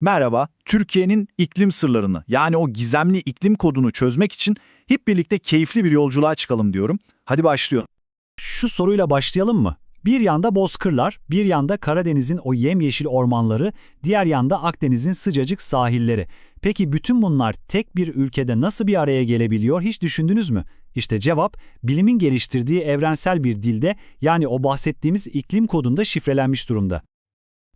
Merhaba, Türkiye'nin iklim sırlarını yani o gizemli iklim kodunu çözmek için hep birlikte keyifli bir yolculuğa çıkalım diyorum. Hadi başlayalım. Şu soruyla başlayalım mı? Bir yanda bozkırlar, bir yanda Karadeniz'in o yemyeşil ormanları, diğer yanda Akdeniz'in sıcacık sahilleri. Peki bütün bunlar tek bir ülkede nasıl bir araya gelebiliyor hiç düşündünüz mü? İşte cevap, bilimin geliştirdiği evrensel bir dilde yani o bahsettiğimiz iklim kodunda şifrelenmiş durumda.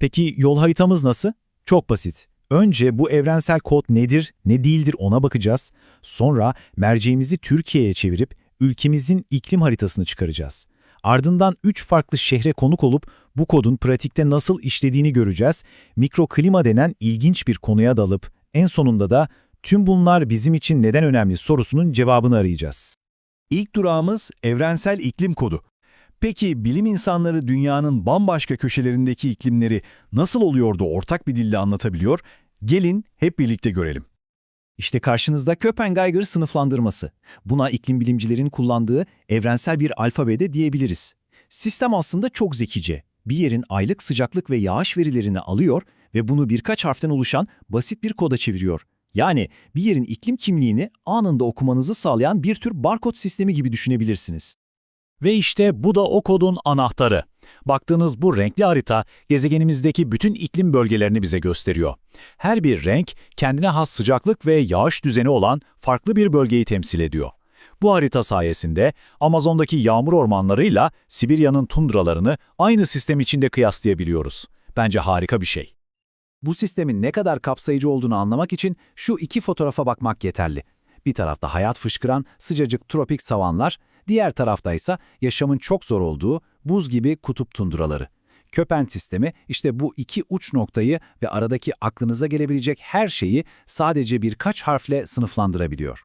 Peki yol haritamız nasıl? Çok basit. Önce bu evrensel kod nedir, ne değildir ona bakacağız. Sonra merceğimizi Türkiye'ye çevirip ülkemizin iklim haritasını çıkaracağız. Ardından üç farklı şehre konuk olup bu kodun pratikte nasıl işlediğini göreceğiz. Mikroklima denen ilginç bir konuya dalıp en sonunda da tüm bunlar bizim için neden önemli sorusunun cevabını arayacağız. İlk durağımız evrensel iklim kodu. Peki bilim insanları dünyanın bambaşka köşelerindeki iklimleri nasıl oluyor da ortak bir dilde anlatabiliyor? Gelin hep birlikte görelim. İşte karşınızda Köppen-Geiger sınıflandırması. Buna iklim bilimcilerin kullandığı evrensel bir alfabede diyebiliriz. Sistem aslında çok zekice. Bir yerin aylık sıcaklık ve yağış verilerini alıyor ve bunu birkaç harften oluşan basit bir koda çeviriyor. Yani bir yerin iklim kimliğini anında okumanızı sağlayan bir tür barkod sistemi gibi düşünebilirsiniz. Ve işte bu da o kodun anahtarı. Baktığınız bu renkli harita gezegenimizdeki bütün iklim bölgelerini bize gösteriyor. Her bir renk kendine has sıcaklık ve yağış düzeni olan farklı bir bölgeyi temsil ediyor. Bu harita sayesinde Amazon'daki yağmur ormanlarıyla Sibirya'nın tundralarını aynı sistem içinde kıyaslayabiliyoruz. Bence harika bir şey. Bu sistemin ne kadar kapsayıcı olduğunu anlamak için şu iki fotoğrafa bakmak yeterli. Bir tarafta hayat fışkıran sıcacık tropik savanlar, diğer tarafta ise yaşamın çok zor olduğu buz gibi kutup tundraları. Köpen sistemi işte bu iki uç noktayı ve aradaki aklınıza gelebilecek her şeyi sadece birkaç harfle sınıflandırabiliyor.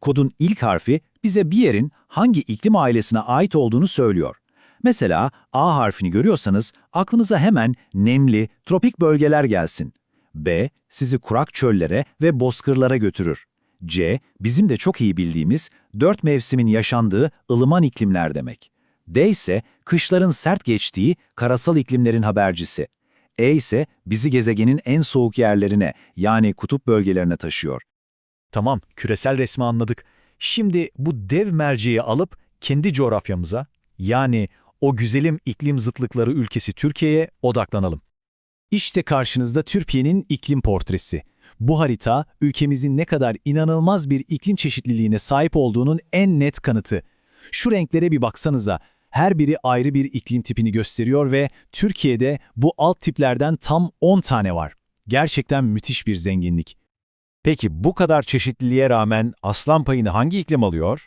Kodun ilk harfi bize bir yerin hangi iklim ailesine ait olduğunu söylüyor. Mesela A harfini görüyorsanız aklınıza hemen nemli, tropik bölgeler gelsin. B, sizi kurak çöllere ve bozkırlara götürür. C, bizim de çok iyi bildiğimiz dört mevsimin yaşandığı ılıman iklimler demek. D ise kışların sert geçtiği karasal iklimlerin habercisi. E ise bizi gezegenin en soğuk yerlerine yani kutup bölgelerine taşıyor. Tamam, küresel resmi anladık. Şimdi bu dev merceği alıp kendi coğrafyamıza, yani o güzelim iklim zıtlıkları ülkesi Türkiye'ye odaklanalım. İşte karşınızda Türkiye'nin iklim portresi. Bu harita, ülkemizin ne kadar inanılmaz bir iklim çeşitliliğine sahip olduğunun en net kanıtı. Şu renklere bir baksanıza, her biri ayrı bir iklim tipini gösteriyor ve Türkiye'de bu alt tiplerden tam 10 tane var. Gerçekten müthiş bir zenginlik. Peki bu kadar çeşitliliğe rağmen aslan payını hangi iklim alıyor?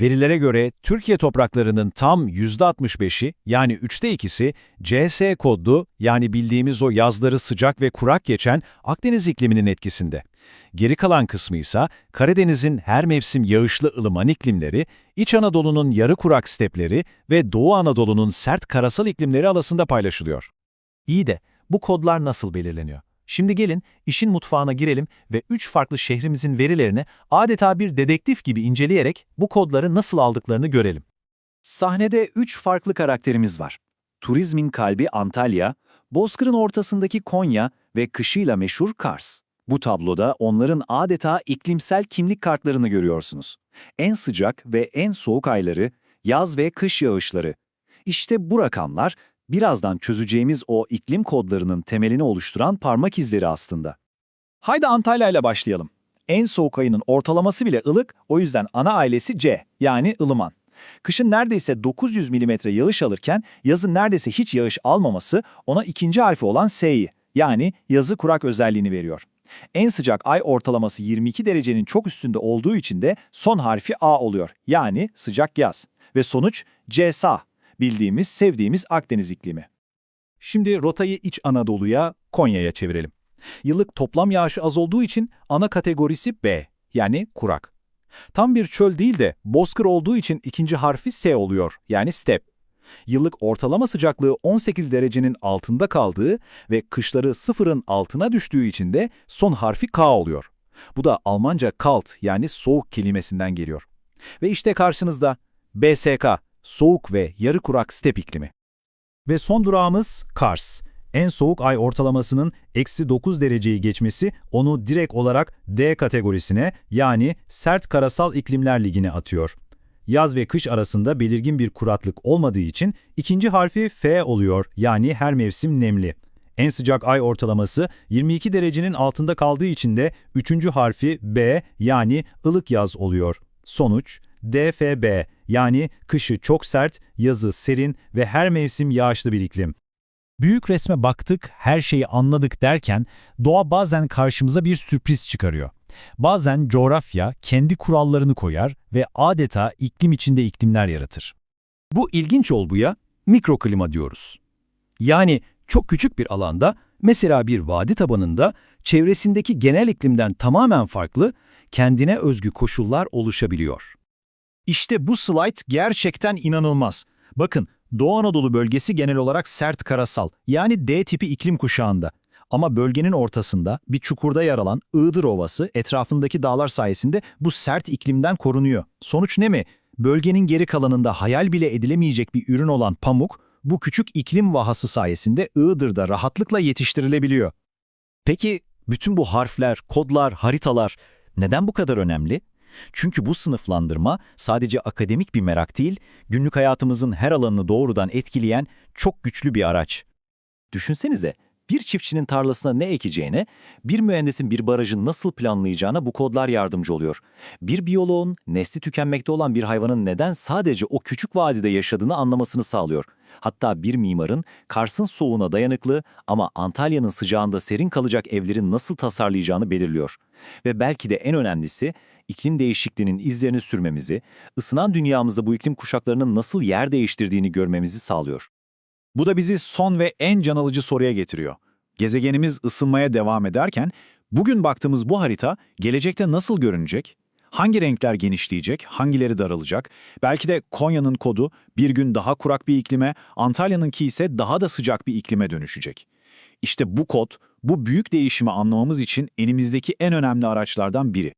Verilere göre Türkiye topraklarının tam %65'i yani üçte ikisi CS kodlu yani bildiğimiz o yazları sıcak ve kurak geçen Akdeniz ikliminin etkisinde. Geri kalan kısmı ise Karadeniz'in her mevsim yağışlı ılıman iklimleri, İç Anadolu'nun yarı kurak stepleri ve Doğu Anadolu'nun sert karasal iklimleri arasında paylaşılıyor. İyi de bu kodlar nasıl belirleniyor? Şimdi gelin işin mutfağına girelim ve üç farklı şehrimizin verilerini adeta bir dedektif gibi inceleyerek bu kodları nasıl aldıklarını görelim. Sahnede üç farklı karakterimiz var. Turizmin kalbi Antalya, Bozkır'ın ortasındaki Konya ve kışıyla meşhur Kars. Bu tabloda onların adeta iklimsel kimlik kartlarını görüyorsunuz. En sıcak ve en soğuk ayları, yaz ve kış yağışları. İşte bu rakamlar birazdan çözeceğimiz o iklim kodlarının temelini oluşturan parmak izleri aslında. Haydi Antalya ile başlayalım. En soğuk ayının ortalaması bile ılık, o yüzden ana ailesi C, yani ılıman. Kışın neredeyse 900 mm yağış alırken yazın neredeyse hiç yağış almaması ona ikinci harfi olan S'yi, yani yazı kurak özelliğini veriyor. En sıcak ay ortalaması 22 derecenin çok üstünde olduğu için de son harfi A oluyor, yani sıcak yaz. Ve sonuç CSA, bildiğimiz, sevdiğimiz Akdeniz iklimi. Şimdi rotayı İç Anadolu'ya, Konya'ya çevirelim. Yıllık toplam yağışı az olduğu için ana kategorisi B, yani kurak. Tam bir çöl değil de bozkır olduğu için ikinci harfi S oluyor, yani step. Yıllık ortalama sıcaklığı 18 derecenin altında kaldığı ve kışları sıfırın altına düştüğü için de son harfi K oluyor. Bu da Almanca kalt yani soğuk kelimesinden geliyor. Ve işte karşınızda BSK, soğuk ve yarı kurak step iklimi. Ve son durağımız Kars. En soğuk ay ortalamasının eksi 9 dereceyi geçmesi onu direkt olarak D kategorisine yani sert karasal iklimler ligine atıyor. Yaz ve kış arasında belirgin bir kuraklık olmadığı için ikinci harfi F oluyor yani her mevsim nemli. En sıcak ay ortalaması 22 derecenin altında kaldığı için de üçüncü harfi B yani ılık yaz oluyor. Sonuç DFB yani kışı çok sert, yazı serin ve her mevsim yağışlı bir iklim. Büyük resme baktık, her şeyi anladık derken doğa bazen karşımıza bir sürpriz çıkarıyor. Bazen coğrafya kendi kurallarını koyar ve adeta iklim içinde iklimler yaratır. Bu ilginç olguya mikroklima diyoruz. Yani çok küçük bir alanda, mesela bir vadi tabanında, çevresindeki genel iklimden tamamen farklı, kendine özgü koşullar oluşabiliyor. İşte bu slide gerçekten inanılmaz. Bakın, Doğu Anadolu bölgesi genel olarak sert karasal, yani D tipi iklim kuşağında. Ama bölgenin ortasında bir çukurda yer alan Iğdır Ovası etrafındaki dağlar sayesinde bu sert iklimden korunuyor. Sonuç ne mi? Bölgenin geri kalanında hayal bile edilemeyecek bir ürün olan pamuk, bu küçük iklim vahası sayesinde Iğdır'da rahatlıkla yetiştirilebiliyor. Peki bütün bu harfler, kodlar, haritalar neden bu kadar önemli? Çünkü bu sınıflandırma sadece akademik bir merak değil, günlük hayatımızın her alanını doğrudan etkileyen çok güçlü bir araç. Düşünsenize, bir çiftçinin tarlasına ne ekeceğine, bir mühendisin bir barajı nasıl planlayacağına bu kodlar yardımcı oluyor. Bir biyoloğun nesli tükenmekte olan bir hayvanın neden sadece o küçük vadide yaşadığını anlamasını sağlıyor. Hatta bir mimarın Kars'ın soğuğuna dayanıklı ama Antalya'nın sıcağında serin kalacak evlerin nasıl tasarlayacağını belirliyor. Ve belki de en önemlisi, iklim değişikliğinin izlerini sürmemizi, ısınan dünyamızda bu iklim kuşaklarının nasıl yer değiştirdiğini görmemizi sağlıyor. Bu da bizi son ve en can alıcı soruya getiriyor. Gezegenimiz ısınmaya devam ederken, bugün baktığımız bu harita gelecekte nasıl görünecek? Hangi renkler genişleyecek, hangileri daralacak? Belki de Konya'nın kodu bir gün daha kurak bir iklime, Antalya'nınki ise daha da sıcak bir iklime dönüşecek. İşte bu kod, bu büyük değişimi anlamamız için elimizdeki en önemli araçlardan biri.